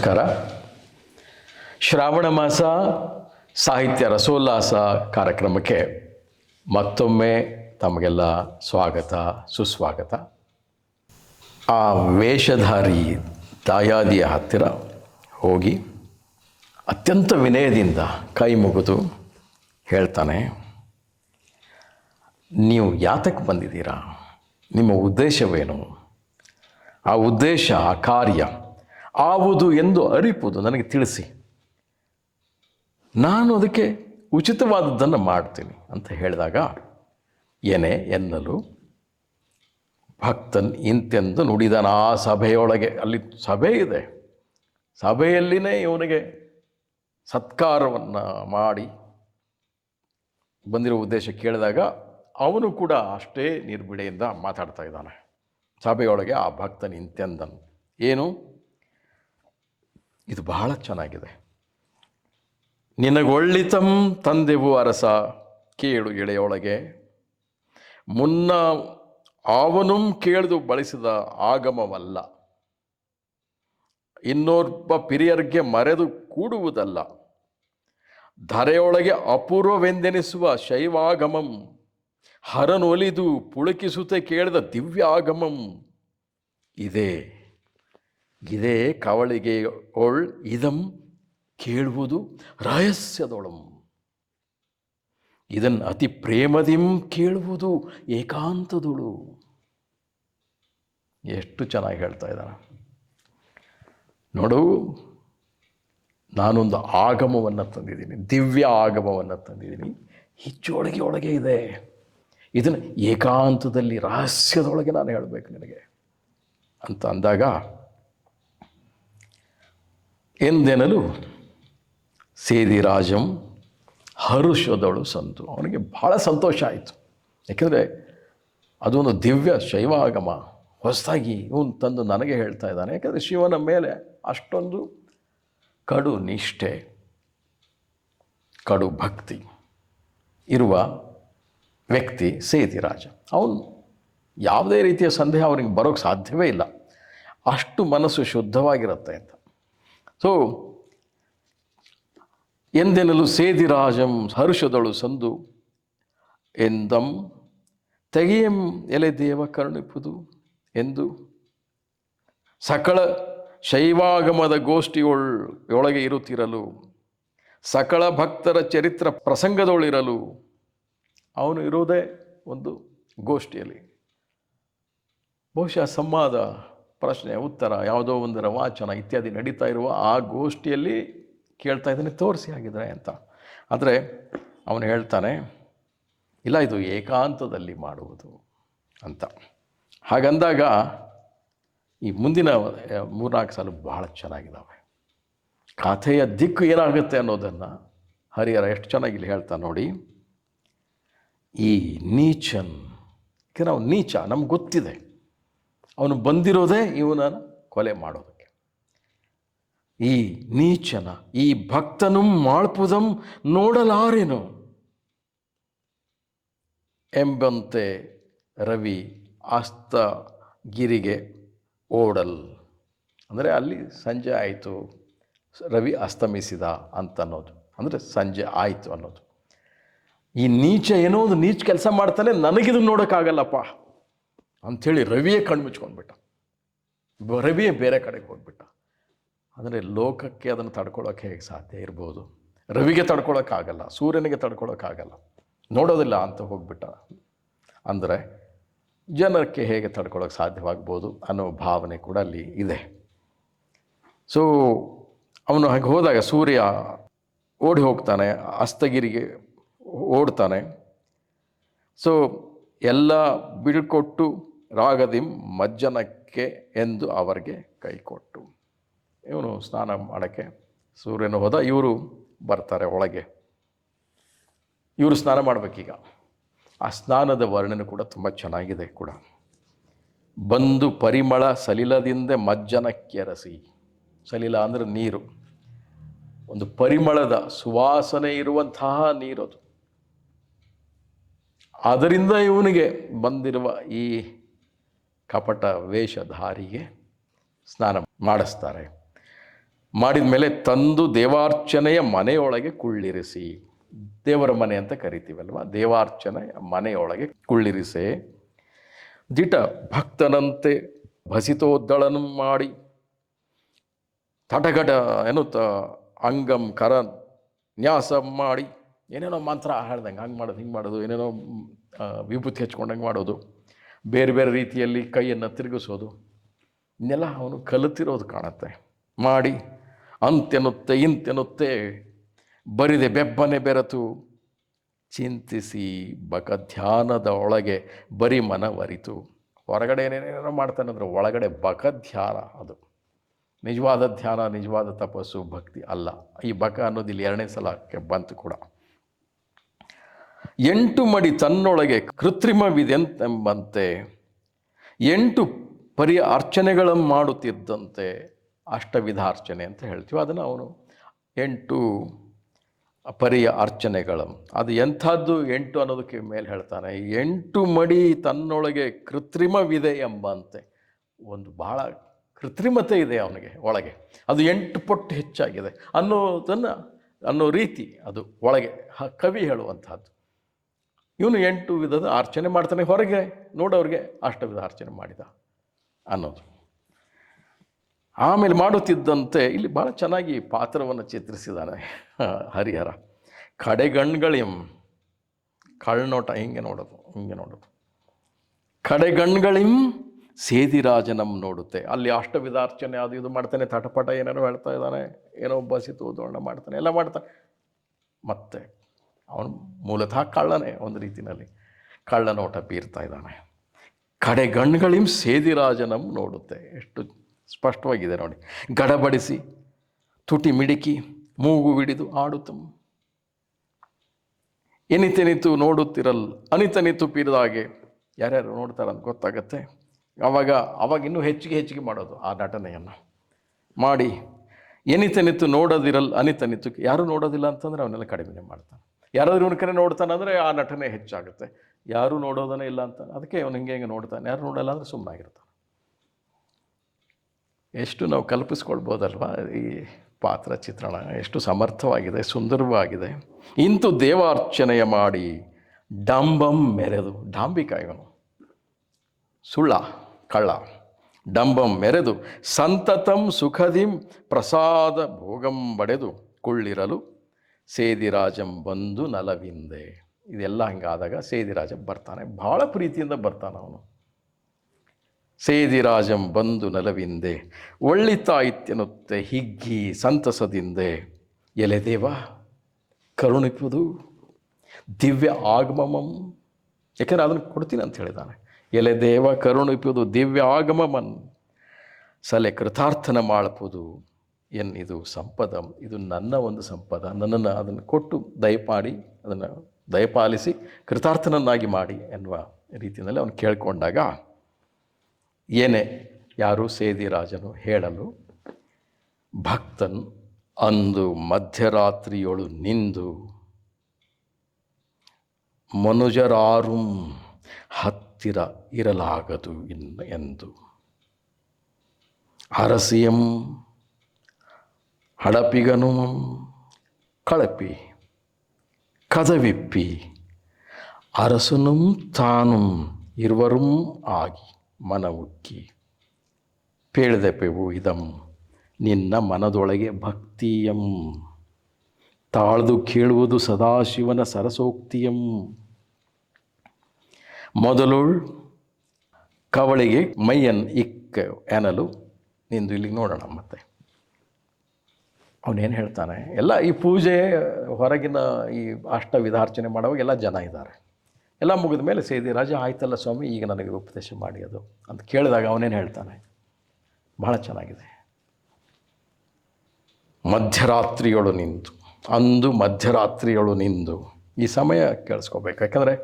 ನಮಸ್ಕಾರ. ಶ್ರಾವಣ ಮಾಸ ಸಾಹಿತ್ಯ ರಸೋಲ್ಲಾಸ ಕಾರ್ಯಕ್ರಮಕ್ಕೆ ಮತ್ತೊಮ್ಮೆ ತಮಗೆಲ್ಲ ಸ್ವಾಗತ, ಸುಸ್ವಾಗತ. ಆ ವೇಷಧಾರಿ ದಾಯಾದಿಯ ಹತ್ತಿರ ಹೋಗಿ ಅತ್ಯಂತ ವಿನಯದಿಂದ ಕೈ ಮುಗಿದು ಹೇಳ್ತಾನೆ, ನೀವು ಯಾತಕ್ಕೆ ಬಂದಿದ್ದೀರಾ? ನಿಮ್ಮ ಉದ್ದೇಶವೇನು? ಆ ಉದ್ದೇಶ, ಆ ಕಾರ್ಯ ಆವುದು ಎಂದು ಅರಿಪುದು ನನಗೆ ತಿಳಿಸಿ. ನಾನು ಅದಕ್ಕೆ ಉಚಿತವಾದದ್ದನ್ನು ಮಾಡ್ತೀನಿ ಅಂತ ಹೇಳಿದಾಗ, ಏನೇ ಎನ್ನಲು ಭಕ್ತನ್ ಇಂತೆಂದು ನುಡಿದನ ಆ ಸಭೆಯೊಳಗೆ, ಅಲ್ಲಿ ಸಭೆ ಇದೆ. ಸಭೆಯಲ್ಲಿನೇ ಇವನಿಗೆ ಸತ್ಕಾರವನ್ನು ಮಾಡಿ ಬಂದಿರೋ ಉದ್ದೇಶ ಕೇಳಿದಾಗ ಅವನು ಕೂಡ ಅಷ್ಟೇ ನಿರ್ಬಿಡೆಯಿಂದ ಮಾತಾಡ್ತಾ ಇದ್ದಾನೆ. ಸಭೆಯೊಳಗೆ ಆ ಭಕ್ತನ ಇಂತೆಂದನು. ಏನು? ಇದು ಬಹಳ ಚೆನ್ನಾಗಿದೆ. ನಿನಗೊಳ್ಳಿತಂ ತಂದೆವು ಅರಸ, ಕೇಳು ಎಳೆಯೊಳಗೆ ಮುನ್ನ ಅವನು ಕೇಳಿದು ಬಳಸಿದ ಆಗಮವಲ್ಲ. ಇನ್ನೊಬ್ಬ ಪಿರಿಯರ್ಗೆ ಮರೆದು ಕೂಡುವುದಲ್ಲ. ಧರೆಯೊಳಗೆ ಅಪೂರ್ವವೆಂದೆನಿಸುವ ಶೈವಾಗಮಂ, ಹರನೊಲಿದು ಪುಳುಕಿಸುತ್ತೆ ಕೇಳಿದ ದಿವ್ಯಾಗಮಂ. ಇದೇ ಇದೇ ಕವಳಿಗೆ ಒಳ್ ಇದಂ ಕೇಳುವುದು ರಹಸ್ಯದೊಳಂ ಇದನ್ನು ಅತಿ ಪ್ರೇಮದಿಂ ಕೇಳುವುದು ಏಕಾಂತದೊಳು. ಎಷ್ಟು ಚೆನ್ನಾಗಿ ಹೇಳ್ತಾ ಇದ್ದಾನೆ. ನೋಡು, ನಾನೊಂದು ಆಗಮವನ್ನು ತಂದಿದ್ದೀನಿ, ದಿವ್ಯ ಆಗಮವನ್ನು ತಂದಿದ್ದೀನಿ. ಹಿಚ್ಚೊಳಗೆ ಒಳಗೆ ಇದೆ. ಇದನ್ನು ಏಕಾಂತದಲ್ಲಿ, ರಹಸ್ಯದೊಳಗೆ ನಾನು ಹೇಳಬೇಕು ನಿನಗೆ. ಅಂತ ಅಂದಾಗ ಎಂದೆನಲು? ಸೇದಿರಾಜಂ ಹರುಷದಳು ಸಂತು. ಅವನಿಗೆ ಬಹಳ ಸಂತೋಷ ಆಯಿತು. ಯಾಕೆಂದರೆ ಅದೊಂದು ದಿವ್ಯ ಶೈವಾಗಮ. ಹೊಸದಾಗಿ ಇವನು ತಂದು ನನಗೆ ಹೇಳ್ತಾ ಇದ್ದಾನೆ. ಯಾಕೆಂದರೆ ಶಿವನ ಮೇಲೆ ಅಷ್ಟೊಂದು ಕಡು ನಿಷ್ಠೆ, ಕಡು ಭಕ್ತಿ ಇರುವ ವ್ಯಕ್ತಿ ಸೇದಿರಾಜ. ಅವನು ಯಾವುದೇ ರೀತಿಯ ಸಂದೇಹ ಅವನಿಗೆ ಬರೋಕ್ಕೆ ಸಾಧ್ಯವೇ ಇಲ್ಲ. ಅಷ್ಟು ಮನಸ್ಸು ಶುದ್ಧವಾಗಿರುತ್ತೆ ಅಂತ. ಸೊ ಎಂದೆನಲು ಸೇದಿರಾಜಂ ಹರ್ಷದಳು ಸಂದು, ಎಂದಂ ತೆಗೆಯಂ ಎಲೆ ದೇವ ಕರುಣಿಪುದು ಎಂದು. ಸಕಲ ಶೈವಾಗಮದ ಗೋಷ್ಠಿಯೊಳ್ ಒಳಗೆ ಇರುತ್ತಿರಲು, ಸಕಲ ಭಕ್ತರ ಚರಿತ್ರ ಪ್ರಸಂಗದೊಳಿರಲು, ಅವನು ಇರೋದೇ ಒಂದು ಗೋಷ್ಠಿಯಲ್ಲಿ. ಬಹುಶಃ ಸಂವಾದ ಪ್ರಶ್ನೆ, ಉತ್ತರ, ಯಾವುದೋ ಒಂದು ರವಾಚನ ಇತ್ಯಾದಿ ನಡೀತಾ ಇರುವ ಆ ಗೋಷ್ಠಿಯಲ್ಲಿ ಕೇಳ್ತಾ ಇದ್ದಾನೆ, ತೋರಿಸಿ ಆಗಿದ್ರೆ ಅಂತ. ಆದರೆ ಅವನು ಹೇಳ್ತಾನೆ, ಇಲ್ಲ, ಇದು ಏಕಾಂತದಲ್ಲಿ ಮಾಡುವುದು ಅಂತ. ಹಾಗಂದಾಗ ಈ ಮುಂದಿನ ಮೂರ್ನಾಲ್ಕು ಸಾಲು ಬಹಳ ಚೆನ್ನಾಗಿದ್ದಾವೆ ಕಥೆಯ ದಿಕ್ಕು ಏನಾಗುತ್ತೆ ಅನ್ನೋದನ್ನು ಹರಿಹರ ಎಷ್ಟು ಚೆನ್ನಾಗಿ ಇಲ್ಲಿ ಹೇಳ್ತಾ ನೋಡಿ. ಈ ನೀಚನ್ ನಾವು ನೀಚ, ನಮ್ಗೆ ಗೊತ್ತಿದೆ. ಅವನು ಬಂದಿರೋದೇ ಇವನನ್ನು ಕೊಲೆ ಮಾಡೋದಕ್ಕೆ. ಈ ನೀಚನ, ಈ ಭಕ್ತನು ಮಾಳ್ಪುದಂ ನೋಡಲಾರೆನು? ಎಂಬಂತೆ ರವಿ ಅಸ್ತಗಿರಿಗೆ ಓಡಲ್. ಅಂದರೆ ಅಲ್ಲಿ ಸಂಜೆ ಆಯಿತು, ರವಿ ಅಸ್ತಮಿಸಿದ ಅಂತ ಅನ್ನೋದು ಅಂದರೆ ಸಂಜೆ ಆಯಿತು ಅನ್ನೋದು. ಈ ನೀಚ ಏನೋ ಒಂದು ನೀಚ ಕೆಲಸ ಮಾಡ್ತಾನೆ, ನನಗಿದು ನೋಡೋಕ್ಕಾಗಲ್ಲಪ್ಪ. ಅಂಥೇಳಿ ರವಿಯೇ ಕಣ್ಣು ಮುಚ್ಕೊಂಡ್ಬಿಟ್ಟ ರವಿಯೇ ಬೇರೆ ಕಡೆಗೆ ಹೋಗ್ಬಿಟ್ಟ. ಅಂದರೆ ಲೋಕಕ್ಕೆ ಅದನ್ನು ತಡ್ಕೊಳ್ಳೋಕೆ ಹೇಗೆ ಸಾಧ್ಯ ಇರ್ಬೋದು? ರವಿಗೆ ತಡ್ಕೊಳ್ಳೋಕ್ಕಾಗಲ್ಲ ಸೂರ್ಯನಿಗೆ ತಡ್ಕೊಳ್ಳೋಕ್ಕಾಗಲ್ಲ ನೋಡೋದಿಲ್ಲ ಅಂತ ಹೋಗ್ಬಿಟ್ಟ. ಅಂದರೆ ಜನಕ್ಕೆ ಹೇಗೆ ತಡ್ಕೊಳ್ಳೋಕೆ ಸಾಧ್ಯವಾಗ್ಬೋದು ಅನ್ನೋ ಭಾವನೆ ಕೂಡ ಅಲ್ಲಿ ಇದೆ. ಸೊ ಅವನು ಹಾಗೆ ಹೋದಾಗ ಸೂರ್ಯ ಓಡಿ ಹೋಗ್ತಾನೆ, ಅಸ್ತಗಿರಿಗೆ ಓಡ್ತಾನೆ. ಸೊ ಎಲ್ಲ ಬಿಡ್ಕೊಟ್ಟು ರಾಗದಿಂ ಮಜ್ಜನಕ್ಕೆ ಎಂದು ಅವರಿಗೆ ಕೈಕೊಟ್ಟು. ಇವನು ಸ್ನಾನ ಮಾಡೋಕ್ಕೆ ಸೂರ್ಯನ ಹೋದ, ಇವರು ಬರ್ತಾರೆ ಒಳಗೆ. ಇವರು ಸ್ನಾನ ಮಾಡಬೇಕೀಗ. ಆ ಸ್ನಾನದ ವರ್ಣನೆ ಕೂಡ ತುಂಬ ಚೆನ್ನಾಗಿದೆ ಕೂಡ. ಬಂದು ಪರಿಮಳ ಸಲಿಲದಿಂದ ಮಜ್ಜನಕ್ಕೆರಸಿ ಸಲಿಲ ಅಂದರೆ ನೀರು. ಒಂದು ಪರಿಮಳದ ಸುವಾಸನೆ ಇರುವಂತಹ ನೀರದು. ಅದರಿಂದ ಇವನಿಗೆ ಬಂದಿರುವ ಈ ಕಪಟ ವೇಷಧಾರಿಗೆ ಸ್ನಾನ ಮಾಡಿಸ್ತಾರೆ. ಮಾಡಿದ ಮೇಲೆ ತಂದು ದೇವಾರ್ಚನೆಯ ಮನೆಯೊಳಗೆ ಕುಳ್ಳಿರಿಸಿ. ದೇವರ ಮನೆ ಅಂತ ಕರಿತೀವಲ್ವ? ದೇವಾರ್ಚನೆಯ ಮನೆಯೊಳಗೆ ಕುಳ್ಳಿರಿಸೆ. ದಿಟ ಭಕ್ತನಂತೆ ಭಸಿತೋದ್ದಳನ ಮಾಡಿ. ತಟಗಟ ಎನ್ನುತ್ತ ಅಂಗಂ ಕರ ನ್ಯಾಸ ಮಾಡಿ. ಏನೇನೋ ಮಂತ್ರ ಹೇಳ್ದಂಗೆ ಹಂಗೆ ಮಾಡೋದು, ಹಿಂಗೆ ಮಾಡೋದು, ಏನೇನೋ ವಿಭೂತಿ ಹಚ್ಕೊಂಡಂಗೆ ಮಾಡೋದು. ಬೇರೆ ಬೇರೆ ರೀತಿಯಲ್ಲಿ ಕೈಯನ್ನು ತಿರುಗಿಸೋದು. ಇನ್ನೆಲ್ಲ ಅವನು ಕಲಿತಿರೋದು ಕಾಣುತ್ತೆ. ಮಾಡಿ, ಅಂತೆನ್ನುತ್ತೆ, ಇಂತೆನ್ನುತ್ತೆ, ಬರಿದೆ, ಬೆಬ್ಬನೆ ಬೆರೆತು, ಚಿಂತಿಸಿ ಬಕ ಧ್ಯಾನದ ಒಳಗೆ ಬರಿ ಮನವರಿತು. ಹೊರಗಡೆ ಏನೇನೇನೋ ಅಂದರೆ ಒಳಗಡೆ ಬಕ ಧ್ಯಾನ ಅದು. ನಿಜವಾದ ಧ್ಯಾನ, ನಿಜವಾದ ತಪಸ್ಸು, ಭಕ್ತಿ ಅಲ್ಲ. ಈ ಬಕ ಅನ್ನೋದು ಇಲ್ಲಿ ಎರಡನೇ ಸಲಕ್ಕೆ ಬಂತು ಕೂಡ. ಎಂಟು ಮಡಿ ತನ್ನೊಳಗೆ ಕೃತ್ರಿಮವಿದೆಂತೆಂಬಂತೆ ಎಂಟು ಪರಿ ಅರ್ಚನೆಗಳನ್ನು ಮಾಡುತ್ತಿದ್ದಂತೆ ಅಷ್ಟವಿಧ ಅರ್ಚನೆ ಅಂತ ಹೇಳ್ತೀವಿ. ಅದನ್ನು ಅವನು ಎಂಟು ಪರಿಯ ಅರ್ಚನೆಗಳು ಅದು ಎಂಥದ್ದು? ಎಂಟು ಅನ್ನೋದಕ್ಕೆ ಮೇಲೆ ಹೇಳ್ತಾನೆ. ಎಂಟು ಮಡಿ ತನ್ನೊಳಗೆ ಕೃತ್ರಿಮವಿದೆ ಎಂಬಂತೆ. ಒಂದು ಬಹಳ ಕೃತ್ರಿಮತೆ ಇದೆ ಅವನಿಗೆ ಒಳಗೆ. ಅದು ಎಂಟು ಪಟ್ಟು ಹೆಚ್ಚಾಗಿದೆ ಅನ್ನೋದನ್ನು, ಅನ್ನೋ ರೀತಿ ಅದು ಒಳಗೆ ಕವಿ ಹೇಳುವಂಥದ್ದು. ಇವನು ಎಂಟು ವಿಧದ ಅರ್ಚನೆ ಮಾಡ್ತಾನೆ ಹೊರಗೆ ನೋಡೋರಿಗೆ ಅಷ್ಟವಿಧ ಅರ್ಚನೆ ಮಾಡಿದ ಅನ್ನೋದು. ಆಮೇಲೆ ಮಾಡುತ್ತಿದ್ದಂತೆ ಇಲ್ಲಿ ಭಾಳ ಚೆನ್ನಾಗಿ ಪಾತ್ರವನ್ನು ಚಿತ್ರಿಸಿದ್ದಾನೆ ಹರಿಹರ. ಕಡೆಗಣ್ಗಳಿಂ, ಕಳ್ನೋಟ, ಹಿಂಗೆ ನೋಡೋದು ಹಿಂಗೆ ನೋಡೋದು. ಕಡೆಗಣ್ಗಳಿಂ, ಸೇದಿರಾಜನಂ ನೋಡುತ್ತೆ. ಅಲ್ಲಿ ಅಷ್ಟು ಅರ್ಚನೆ ಅದು ಇದು ಮಾಡ್ತಾನೆ, ತಟಪಟ ಏನೇನೋ ಹೇಳ್ತಾ ಇದ್ದಾನೆ, ಏನೋ ಬಸಿತು ಓದೋಣ ಮಾಡ್ತಾನೆ, ಎಲ್ಲ ಮಾಡ್ತಾನೆ. ಮತ್ತೆ ಅವನು ಮೂಲತಃ ಕಳ್ಳನೇ ಒಂದು ರೀತಿಯಲ್ಲಿ. ಕಳ್ಳನೋಟ ಬೀರ್ತಾ ಇದ್ದಾನೆ. ಕಡೆ ಕಡೆಗಣ್ಗಳಿಂ ಸೇದಿರಾಜನಂ ನೋಡುತ್ತೆ. ಎಷ್ಟು ಸ್ಪಷ್ಟವಾಗಿದೆ ನೋಡಿ. ಗಡಬಡಿಸಿ, ತುಟಿ ಮಿಡಿಕಿ, ಮೂಗು ಹಿಡಿದು ಆಡುತ್ತ. ಎನಿತೆನಿತು ನೋಡುತ್ತಿರಲ್, ಅನಿತನಿತು ಪೀರಿದಾಗೆ ಯಾರ್ಯಾರು ನೋಡ್ತಾರಂತ ಗೊತ್ತಾಗತ್ತೆ. ಆವಾಗ ಅವಾಗ ಇನ್ನೂ ಹೆಚ್ಚಿಗೆ ಹೆಚ್ಚಿಗೆ ಮಾಡೋದು ಆ ನಟನೆಯನ್ನು. ಮಾಡಿ, ಎನಿತನಿತು ನೋಡೋದಿರಲ್, ಅನಿತನಿತು, ಯಾರು ನೋಡೋದಿಲ್ಲ ಅಂತಂದರೆ ಅವನ್ನೆಲ್ಲ ಕಡಿಮೆ ಮಾಡ್ತಾನೆ. ಯಾರಾದ್ರೂ ಇವನ ಕಡೆ ನೋಡ್ತಾನೆ ಅಂದರೆ ಆ ನಟನೆ ಹೆಚ್ಚಾಗುತ್ತೆ. ಯಾರೂ ನೋಡೋದನ್ನೇ ಇಲ್ಲ ಅಂತ ಅದಕ್ಕೆ ಅವನು ಹಿಂಗೆ ಹಿಂಗೆ ನೋಡ್ತಾನೆ. ಯಾರು ನೋಡಲ್ಲ ಅಂದರೆ ಸುಮ್ಮನಾಗಿರ್ತಾನೆ ಎಷ್ಟು ನಾವು ಕಲ್ಪಿಸ್ಕೊಳ್ಬೋದಲ್ವ ಈ ಪಾತ್ರ ಚಿತ್ರಣ? ಎಷ್ಟು ಸಮರ್ಥವಾಗಿದೆ, ಸುಂದರವಾಗಿದೆ. ಇಂತು ದೇವಾರ್ಚನೆಯ ಮಾಡಿ ಡಂಬಂ ಮೆರೆದು, ಡಾಂಬಿಕ ಇವನು. ಸುಳ್ಳ, ಕಳ್ಳ. ಡಂಬಂ ಮೆರೆದು, ಸಂತತಂ ಸುಖದಿಂ ಪ್ರಸಾದ ಭೋಗಂ ಬಡೆದು ಕುಳ್ಳಿರಲು ಸೇದಿರಾಜಂ ಬಂದು ನಲವಿಂದೆ. ಇದೆಲ್ಲ ಹಂಗಾದಾಗ ಸೇದಿರಾಜ ಬರ್ತಾನೆ. ಭಾಳ ಪ್ರೀತಿಯಿಂದ ಬರ್ತಾನೆ ಅವನು. ಸೇದಿರಾಜಂ ಬಂದು ನಲವಿಂದೆ. ಒಳ್ಳಿತಾಯಿತ್ಯನುತ್ತೆ ಹಿಗ್ಗಿ ಸಂತಸದಿಂದೆ. ಎಲೆದೇವ ಕರುಣಿಪುದು ದಿವ್ಯ ಆಗಮಮಂ. ಯಾಕೆಂದರೆ ಅದನ್ನು ಕೊಡ್ತೀನಿ ಅಂತ ಹೇಳಿದ್ದಾನೆ. ಎಲೆ ದೇವ ಕರುಣಿಪುದು ದಿವ್ಯ ಆಗಮಮನ್ ಸಲೆ ಕೃತಾರ್ಥನ ಮಾಡಬಹುದು ಎನ್ನಿದು ಸಂಪದ, ಇದು ನನ್ನ ಒಂದು ಸಂಪದ. ನನ್ನನ್ನು ಅದನ್ನು ಕೊಟ್ಟು ದಯಪಾಡಿ, ಅದನ್ನು ದಯಪಾಲಿಸಿ, ಕೃತಾರ್ಥನನ್ನಾಗಿ ಮಾಡಿ ಎನ್ನುವ ರೀತಿಯಲ್ಲಿ ಅವನು ಕೇಳಿಕೊಂಡಾಗ, ಏನೇ ಯಾರು ಸೇದಿರಾಜನು ಹೇಳಲು, ಭಕ್ತನ್ ಅಂದು ಮಧ್ಯರಾತ್ರಿಯೊಳು ನಿಂದು, ಮನುಜರಾರುಂ ಹತ್ತಿರ ಇರಲಾಗದು ಇನ್ನು ಎಂದು. ಅರಸಿಯಂ ಹಡಪಿಗನು ಕಳಪಿ, ಕದವಿಪ್ಪಿ, ಅರಸನುಂ ತಾನುಂ ಇರುವರುಂ ಆಗಿ ಮನವುಕ್ಕಿ. ಪೇಳ್ದೆಪೆವು ಇದಂ, ನಿನ್ನ ಮನದೊಳಗೆ ಭಕ್ತಿಯಂ. ತಾಳ್ದು ಕೇಳುವುದು ಸದಾಶಿವನ ಸರಸೋಕ್ತಿಯಂ. ಮೊದಲುಳ್ ಕವಳಿಗೆ ಮೈಯನ್ ಇಕ್ಕ ಎನಲು, ನಿಂದು ಇಲ್ಲಿಗೆ ನೋಡೋಣ ಮತ್ತೆ. ಅವನೇನು ಹೇಳ್ತಾನೆ, ಎಲ್ಲ ಈ ಪೂಜೆ ಹೊರಗಿನ ಈ ಅಷ್ಟವಿಧಾರ್ಚನೆ ಮಾಡುವಾಗ ಎಲ್ಲ ಜನ ಇದ್ದಾರೆ. ಎಲ್ಲ ಮುಗಿದ ಮೇಲೆ ಸೇದಿ, ರಾಜ, ಆಯ್ತಲ್ಲ ಸ್ವಾಮಿ, ಈಗ ನನಗೆ ಉಪದೇಶ ಮಾಡಿ ಅದು, ಅಂತ ಕೇಳಿದಾಗ ಅವನೇನು ಹೇಳ್ತಾನೆ, ಬಹಳ ಚೆನ್ನಾಗಿದೆ. ಮಧ್ಯರಾತ್ರಿಯೊಳು ನಿಂತು, ಅಂದು ಮಧ್ಯರಾತ್ರಿಯೊಳು ನಿಂದು, ಈ ಸಮಯ ಕೇಳಿಸ್ಕೋಬೇಕು. ಯಾಕಂದರೆ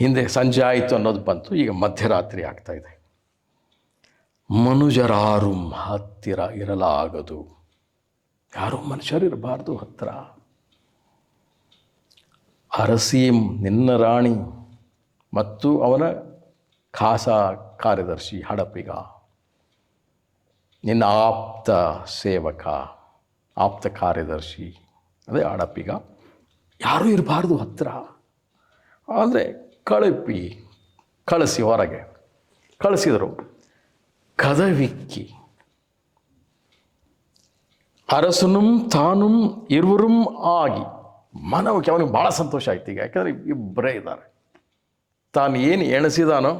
ಹಿಂದೆ ಸಂಜೆ ಆಯಿತು ಅನ್ನೋದು ಬಂತು, ಈಗ ಮಧ್ಯರಾತ್ರಿ ಆಗ್ತಾ ಇದೆ. ಮನುಜರಾರು ಹತ್ತಿರ ಇರಲಾಗದು. ಯಾರೂ ಮನುಷ್ಯರಿರಬಾರ್ದು ಹತ್ರ. ಅರಸೀಂ ನಿನ್ನ ರಾಣಿ ಮತ್ತು ಅವನ ಖಾಸ ಕಾರ್ಯದರ್ಶಿ ಹಡಪಿಗ. ನಿನ್ನ ಆಪ್ತ ಸೇವಕ, ಆಪ್ತ ಕಾರ್ಯದರ್ಶಿ, ಅದೇ ಹಡಪಿಗ. ಯಾರೂ ಇರಬಾರ್ದು ಹತ್ತಿರ ಅಂದರೆ ಕಳಪಿ, ಕಳಿಸಿ ಹೊರಗೆ. ಕಳಿಸಿದರು, ಕದವಿಕ್ಕಿ. ಅರಸನುಂ ತಾನೂ ಇರುವರೂ ಆಗಿ. ಮನವಕ್ಕೆ ಅವನಿಗೆ ಭಾಳ ಸಂತೋಷ ಆಯ್ತು ಈಗ, ಯಾಕಂದರೆ ಇಬ್ಬರೇ ಇದ್ದಾರೆ. ತಾನು ಏನು ಎಣಿಸಿದಾನೋ,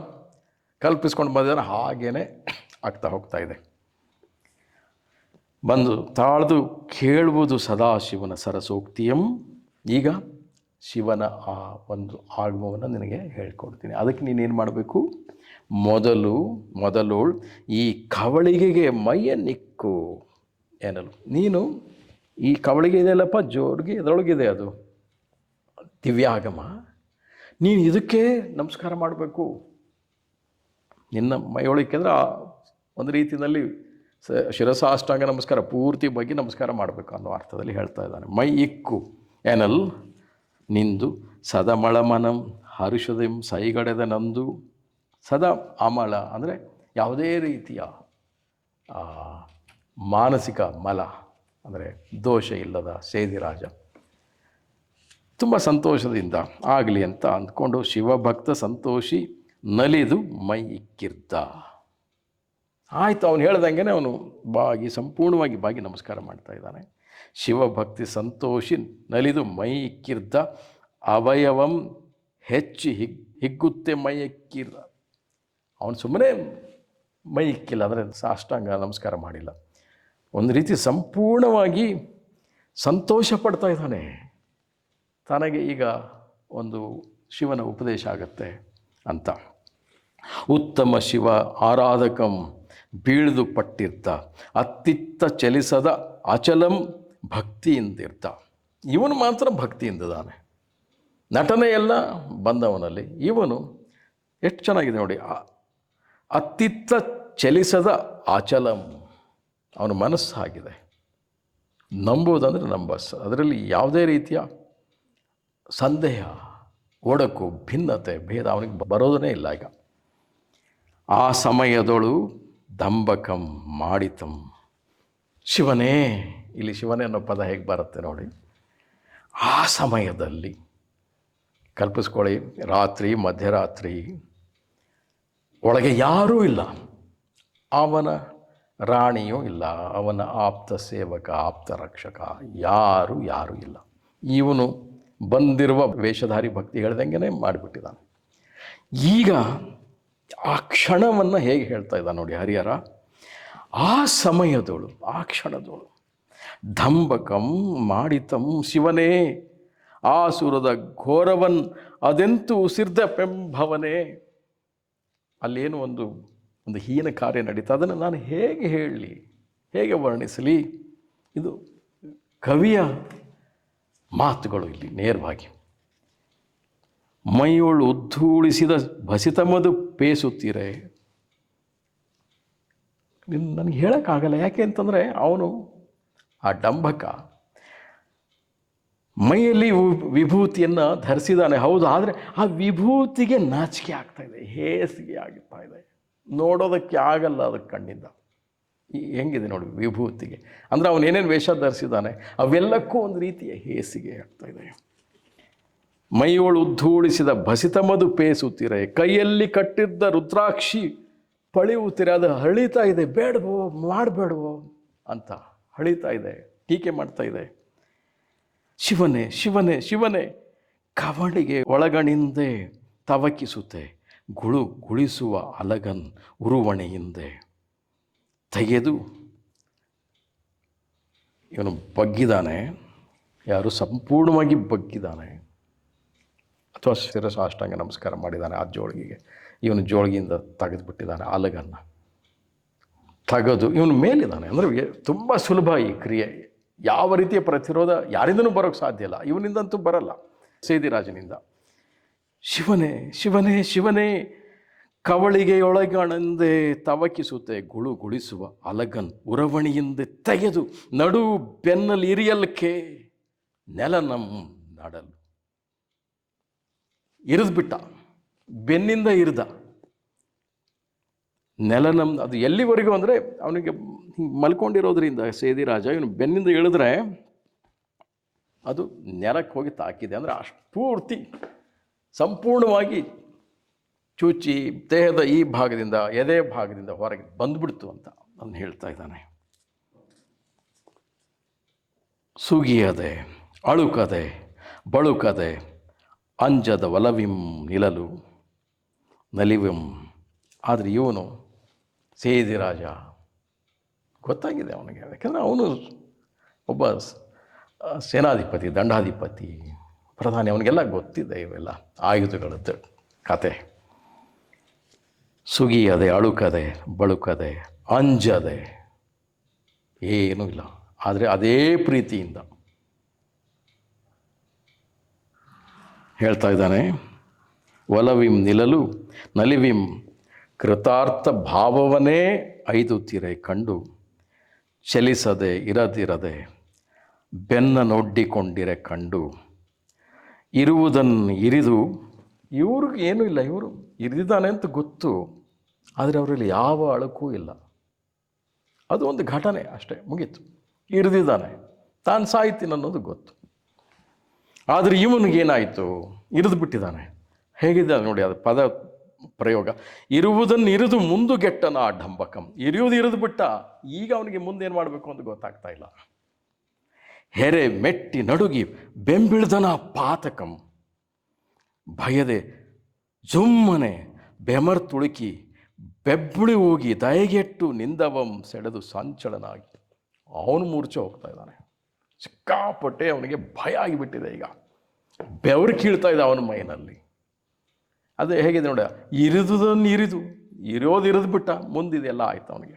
ಕಲ್ಪಿಸ್ಕೊಂಡು ಬಂದಿದ್ದಾನೆ ಹಾಗೇ ಆಗ್ತಾ ಹೋಗ್ತಾ ಇದೆ. ಬಂದು ತಾಳ್ದು ಕೇಳುವುದು ಸದಾ ಶಿವನ ಸರಸೋಕ್ತಿಯಂ. ಈಗ ಶಿವನ ಆ ಒಂದು ಆಗಮವನ್ನು ನಿನಗೆ ಹೇಳ್ಕೊಡ್ತೀನಿ. ಅದಕ್ಕೆ ನೀನೇನು ಮಾಡಬೇಕು? ಮೊದಲು ಮೊದಲು ಈ ಕವಳಿಗೆಗೆ ಮೈಯ ನಿಕ್ಕು. ಏನಲ್ಲ ನೀನು ಈ ಕವಳಿಗೆ ಇದೆಯಲ್ಲಪ್ಪ ಜೋರಿಗೆ ಇದರೊಳಗಿದೆ ಅದು. ದಿವ್ಯಾಗಮ. ನೀನು ಇದಕ್ಕೆ ನಮಸ್ಕಾರ ಮಾಡಬೇಕು. ನಿನ್ನ ಮೈಯೊಳಕ್ಕೆ ಅಂದರೆ ಒಂದು ರೀತಿಯಲ್ಲಿ ಸ ಶಿರಸಾಷ್ಟಾಂಗ ನಮಸ್ಕಾರ ಪೂರ್ತಿ ಬಗ್ಗೆ ನಮಸ್ಕಾರ ಮಾಡಬೇಕು ಅನ್ನೋ ಅರ್ಥದಲ್ಲಿ ಹೇಳ್ತಾ ಇದ್ದಾನೆ. ಮೈ ಇಕ್ಕು. ಏನಲ್? ನಿಂದು ಸದಮಳಮನಂ ಹರುಷದಿಂ ಸೈಗಡೆದ ನಂದು. ಸದಾ ಅಮಳ ಅಂದರೆ ಯಾವುದೇ ರೀತಿಯ ಆ, ಮಾನಸಿಕ ಮಲ, ಅಂದರೆ ದೋಷ ಇಲ್ಲದ ಸೇದಿರಾಜ ತುಂಬ ಸಂತೋಷದಿಂದ ಆಗಲಿ ಅಂತ ಅಂದ್ಕೊಂಡು ಶಿವಭಕ್ತ ಸಂತೋಷಿ ನಲಿದು ಮೈ ಇಕ್ಕಿರ್ದ. ಆಯಿತು, ಅವನು ಹೇಳ್ದಂಗೆ ಅವನು ಬಾಗಿ, ಸಂಪೂರ್ಣವಾಗಿ ಬಾಗಿ ನಮಸ್ಕಾರ ಮಾಡ್ತಾ ಇದ್ದಾನೆ. ಶಿವಭಕ್ತಿ ಸಂತೋಷಿ ನಲಿದು ಮೈ ಇಕ್ಕಿರ್ದ, ಅವಯವಂ ಹೆಚ್ಚಿ ಹಿಗ್, ಹಿಗ್ಗುತ್ತೆ ಮೈ ಇಕ್ಕಿರ ಅವನು ಸುಮ್ಮನೆ ಮೈ ಇಕ್ಕಿಲ್ಲ ಅಂದರೆ ಸಾಷ್ಟಾಂಗ ನಮಸ್ಕಾರ ಮಾಡಿಲ್ಲ. ಒಂದು ರೀತಿ ಸಂಪೂರ್ಣವಾಗಿ ಸಂತೋಷ ಪಡ್ತಾ ಇದ್ದಾನೆ. ತನಗೆ ಈಗ ಒಂದು ಶಿವನ ಉಪದೇಶ ಆಗತ್ತೆ ಅಂತ. ಉತ್ತಮ ಶಿವ ಆರಾಧಕಂ ಬೀಳ್ದು ಪಟ್ಟಿರ್ತ. ಅತ್ತಿತ್ತ ಚಲಿಸದ ಅಚಲಂ ಭಕ್ತಿಯಿಂದಿರ್ತ. ಇವನು ಮಾತ್ರ ಭಕ್ತಿಯಿಂದಿದ್ದಾನೆ ನಟನೆ ಎಲ್ಲ ಬಂದವನಲ್ಲಿ ಇವನು ಎಷ್ಟು ಚೆನ್ನಾಗಿದೆ ನೋಡಿ. ಅತ್ತಿತ್ತ ಚಲಿಸದ ಅಚಲಂ ಅವನ ಮನಸ್ಸು ಆಗಿದೆ ನಂಬುವುದಂದರೆ ನಂಬಸ್ ಅದರಲ್ಲಿ ಯಾವುದೇ ರೀತಿಯ ಸಂದೇಹ, ಒಡಕು, ಭಿನ್ನತೆ, ಭೇದ ಅವನಿಗೆ ಬರೋದನ್ನೇ ಇಲ್ಲ ಈಗ. ಆ ಸಮಯದೊಳು ದಂಬಕಂ ಮಾಡಿತಂ. ಶಿವನೇ, ಇಲ್ಲಿ ಶಿವನೇ ಅನ್ನೋ ಪದ ಹೇಗೆ ಬರುತ್ತೆ ನೋಡಿ. ಆ ಸಮಯದಲ್ಲಿ ಕಲ್ಪಿಸ್ಕೊಳ್ಳಿ, ರಾತ್ರಿ, ಮಧ್ಯರಾತ್ರಿ ಒಳಗೆ ಯಾರೂ ಇಲ್ಲ. ಅವನ ರಾಣಿಯೂ ಇಲ್ಲ, ಅವನ ಆಪ್ತ ಸೇವಕ, ಆಪ್ತ ರಕ್ಷಕ, ಯಾರು, ಯಾರೂ ಇಲ್ಲ. ಇವನು ಬಂದಿರುವ ವೇಷಧಾರಿ ಭಕ್ತಿ ಹೇಳ್ದಂಗೆ ಮಾಡಿಬಿಟ್ಟಿದ್ದಾನೆ. ಈಗ ಆ ಕ್ಷಣವನ್ನು ಹೇಗೆ ಹೇಳ್ತಾ ಇದ್ದ ನೋಡಿ ಹರಿಹರ. ಆ ಸಮಯದೋಳು ಆ ಕ್ಷಣದೋಳು ಧಂಬಕಂ ಮಾಡಿತಂ ಶಿವನೇ, ಆಸುರದ ಘೋರವನ್ ಅದೆಂತೂ ಉಸಿರ್ದ ಪೆಂಭವನೇ ಅಲ್ಲೇನು ಒಂದು ಒಂದು ಹೀನ ಕಾರ್ಯ ನಡೀತಾ, ಅದನ್ನು ನಾನು ಹೇಗೆ ಹೇಳಲಿ, ಹೇಗೆ ವರ್ಣಿಸಲಿ? ಇದು ಕವಿಯ ಮಾತುಗಳು ಇಲ್ಲಿ ನೇರವಾಗಿ. ಮೈಯೊಳು ಉದ್ದೂಳಿಸಿದ ಭಸಿತಮದು ಪೇಸುತ್ತೀರೆ? ನನಗೆ ಹೇಳೋಕ್ಕಾಗಲ್ಲ, ಯಾಕೆ ಅಂತಂದರೆ ಅವನು ಆ ಡಂಬಕ ಮೈಯಲ್ಲಿ ವಿಭೂತಿಯನ್ನು ಧರಿಸಿದಾನೆ ಹೌದು, ಆದರೆ ಆ ವಿಭೂತಿಗೆ ನಾಚಿಕೆ ಆಗ್ತಾ ಇದೆ, ಹೇಸಿಗೆ ಆಗ್ತಾ ನೋಡೋದಕ್ಕೆ ಆಗಲ್ಲ ಅದಕ್ಕೆ ಕಣ್ಣಿಂದ. ಈ ಹೆಂಗಿದೆ ನೋಡಿ ವಿಭೂತಿಗೆ. ಅಂದರೆ ಅವನು ಏನೇನು ವೇಷ ಧರಿಸಿದ್ದಾನೆ, ಅವೆಲ್ಲಕ್ಕೂ ಒಂದು ರೀತಿಯ ಹೇಸಿಗೆ ಆಗ್ತಾ ಇದೆ. ಮೈಯೋಳು ಉದ್ದೂಳಿಸಿದ ಭಸಿತ ಮದು ಪೇಸುತ್ತೀರೆ, ಕೈಯಲ್ಲಿ ಕಟ್ಟಿದ್ದ ರುದ್ರಾಕ್ಷಿ ಪಳಿಯುತ್ತೀರ, ಅದು ಹಳಿತಾ ಇದೆ, ಬೇಡವೋ, ಮಾಡಬೇಡವೋ ಅಂತ ಹಳಿತಾ ಇದೆ, ಟೀಕೆ ಮಾಡ್ತಾ ಇದೆ. ಶಿವನೇ ಶಿವನೇ ಶಿವನೇ, ಕವಳಿಗೆ ಒಳಗಣಿಂದೆ ತವಕಿಸುತ್ತೆ. ಗುಳು ಗುಳಿಸುವ ಅಲಗನ್ ಉರುವಣೆಯಿಂದೆ ತೆಗೆದು ಇವನು ಬಗ್ಗಿದ್ದಾನೆ ಯಾರು ಸಂಪೂರ್ಣವಾಗಿ ಬಗ್ಗಿದ್ದಾನೆ ಅಥವಾ ಶಿರಸ ಅಷ್ಟಾಂಗ ನಮಸ್ಕಾರ ಮಾಡಿದ್ದಾನೆ ಆ ಜೋಳಿಗೆ ಇವನು ಜೋಳಿಗೆಯಿಂದ ತೆಗೆದುಬಿಟ್ಟಿದ್ದಾನೆ ಅಲಗನ್ನು. ತೆಗೆದು ಇವನು ಮೇಲಿದ್ದಾನೆ ಅಂದರೆ ತುಂಬ ಸುಲಭ ಈ ಕ್ರಿಯೆ. ಯಾವ ರೀತಿಯ ಪ್ರತಿರೋಧ ಯಾರಿಂದನೂ ಬರೋಕ್ಕೆ ಸಾಧ್ಯ ಇಲ್ಲ. ಇವನಿಂದಂತೂ ಬರಲ್ಲ. ಸೇದಿರಾಜನಿಂದ. ಶಿವನೇ ಶಿವನೇ ಶಿವನೇ, ಕವಳಿಗೆಯೊಳಗಣಂದೆ ತವಕಿಸುತ್ತೆ ಗುಳು ಗುಳಿಸುವ ಅಲಗನ್ ಉರವಣಿಯಿಂದ ತೆಗೆದು ನಡು ಬೆನ್ನಲ್ಲಿ ಇರಿಯಲ್ಕೆ ನೆಲ ನಮ್ಮ ನಡಲು. ಇರಿದ್ಬಿಟ್ಟ, ಬೆನ್ನಿಂದ ಇರಿದ. ನೆಲ ನಮ್ಮ ಅದು ಎಲ್ಲಿವರೆಗೂ ಅಂದರೆ ಅವನಿಗೆ ಮಲ್ಕೊಂಡಿರೋದ್ರಿಂದ ಸೇದಿ ರಾಜ, ಇವನು ಬೆನ್ನಿಂದ ಇಳಿದ್ರೆ ಅದು ನೆಲಕ್ಕೆ ಹೋಗಿ ತಾಕಿದೆ. ಅಂದರೆ ಅಷ್ಟು ಪೂರ್ತಿ ಸಂಪೂರ್ಣವಾಗಿ ಚೂಚಿ ದೇಹದ ಈ ಭಾಗದಿಂದ, ಎದೆ ಭಾಗದಿಂದ ಹೊರಗೆ ಬಂದ್ಬಿಡ್ತು ಅಂತ ಅದನ್ನು ಹೇಳ್ತಾ ಇದ್ದಾನೆ. ಸುಗಿಯದೆ, ಅಳುಕದೆ, ಬಳುಕದೆ, ಅಂಜದ ಒಲವಿಂ ನಿಲಲು, ನಲಿವಿಂ. ಆದರೆ ಇವನು ಸೇದಿರಾಜ ಗೊತ್ತಾಗಿದೆ ಅವನಿಗೆ. ಯಾಕೆಂದರೆ ಅವನು ಒಬ್ಬ ಸೇನಾಧಿಪತಿ, ದಂಡಾಧಿಪತಿ. ಪ್ರಧಾನಿ, ಅವನಿಗೆಲ್ಲ ಗೊತ್ತಿದೆ ಇವೆಲ್ಲ. ಆಯುಧಗಳದ್ದು. ಕತೆ. ಸುಗಿಯದೆ ಅಳುಕದೆ, ಬಳುಕದೆ, ಅಂಜದೆ. ಏನೂ ಇಲ್ಲ. ಆದರೆ ಅದೇ ಪ್ರೀತಿಯಿಂದ ಹೇಳ್ತಾ ಇದ್ದಾನೆ, ಒಲವಿಂ ನಿಲಲು, ನಲಿವಿಂ ಕೃತಾರ್ಥ ಭಾವವನ್ನೇ ಐದು ತೀರೆ ಕಂಡು, ಚಲಿಸದೆ, ಇರದಿರದೆ, ಬೆನ್ನ ನೊಡ್ಡಿಕೊಂಡಿರೆ ಕಂಡು ಇರುವುದನ್ನು ಇರಿದು ಇವ್ರಿಗೆ ಏನೂ ಇಲ್ಲ, ಇವರು ಇರಿದಿದ್ದಾನೆ ಅಂತ ಗೊತ್ತು, ಆದರೆ ಅವರಲ್ಲಿ ಯಾವ ಅಳಕೂ ಇಲ್ಲ. ಅದು ಒಂದು ಘಟನೆ ಅಷ್ಟೇ, ಮುಗೀತು. ಇರಿದಿದ್ದಾನೆ, ತಾನು ಸಾಯ್ತೀನಿ ಅನ್ನೋದು ಗೊತ್ತು. ಆದರೆ ಇವನಿಗೇನಾಯಿತು ಇರಿದು ಬಿಟ್ಟಿದ್ದಾನೆ. ಹೇಗಿದ್ದಾನೆ ನೋಡಿ, ಅದು ಪದ ಪ್ರಯೋಗ. ಇರುವುದನ್ನು ಇರಿದು ಮುಂದುಗೆಟ್ಟನ ಆ ಢಂಬಕಂ ಇರಿಯುವುದು ಇರಿದು ಬಿಟ್ಟ, ಈಗ ಅವನಿಗೆ ಮುಂದೇನು ಮಾಡಬೇಕು ಅಂತ ಗೊತ್ತಾಗ್ತಾ ಇಲ್ಲ. ಹೆರೆ ಮೆಟ್ಟಿ ನಡುಗಿ ಬೆಂಬಿಳ್ದನ ಪಾತಕಂ. ಭಯದೆ ಜುಮ್ಮನೆ ಬೆಮರ್ ತುಳುಕಿ ಬೆಬ್ಬುಳಿ ಹೋಗಿ ದಯಗೆಟ್ಟು ನಿಂದವಂ ಸೆಳೆದು ಸಂಚಲನಾಗಿ. ಅವನು ಮೂರ್ಛೆ ಹೋಗ್ತಾ ಇದ್ದಾನೆ. ಸಿಕ್ಕಾಪಟ್ಟೆ ಅವನಿಗೆ ಭಯ ಆಗಿಬಿಟ್ಟಿದೆ ಈಗ. ಬೆವರು ಕೀಳ್ತಾ ಇದೆ ಅವನ ಮೈನಲ್ಲಿ. ಅದೇ ಹೇಗಿದೆ ನೋಡಿ, ಇರಿದುದನ್ನು ಇರಿದು, ಇರೋದು ಇರಿದು ಬಿಟ್ಟ, ಮುಂದಿದೆಲ್ಲ ಆಯ್ತು ಅವನಿಗೆ.